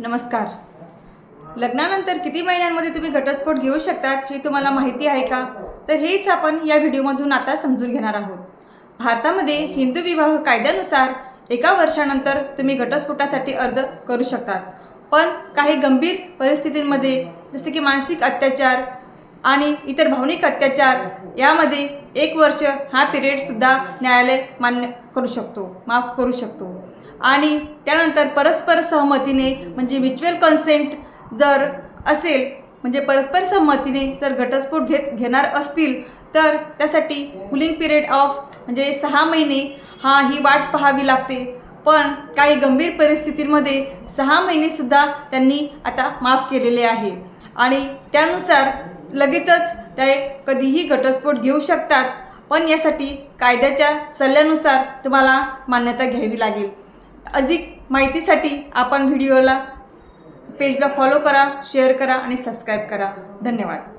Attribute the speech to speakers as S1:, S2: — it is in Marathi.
S1: नमस्कार. लग्नानंतर किती महिन्यांमध्ये तुम्ही घटस्फोट घेऊ शकतात हे तुम्हाला माहिती आहे का? तर हेच आपण या व्हिडिओमधून आता समजून घेणार आहोत. भारतामध्ये हिंदू विवाह कायद्यानुसार एका वर्षानंतर तुम्ही घटस्फोटासाठी अर्ज करू शकतात. पण काही गंभीर परिस्थितींमध्ये जसे की मानसिक अत्याचार आणि इतर भावनिक अत्याचार यामध्ये एक वर्ष हा पिरियडसुद्धा न्यायालय मान्य करू शकतो माफ करू शकतो. आणि त्यानंतर परस्पर सहमतीने म्हणजे म्युच्युअल कन्सेंट जर असेल म्हणजे परस्पर सहमतीने जर घटस्फोट घेत घेणार असतील तर त्यासाठी कुलिंग पिरियड ऑफ म्हणजे सहा महिने हा ही वाट पाहावी लागते. पण काही गंभीर परिस्थितीमध्ये सहा महिनेसुद्धा त्यांनी आता माफ केलेले आहे. आणि त्यानुसार लगेचच ते कधीही घटस्फोट घेऊ शकतात. पण यासाठी कायद्याच्या सल्ल्यानुसार तुम्हाला मान्यता घ्यावी लागेल. अधिक माहितीसाठी आपण व्हिडिओला पेजला फॉलो करा शेअर करा आणि सबस्क्राईब करा. धन्यवाद.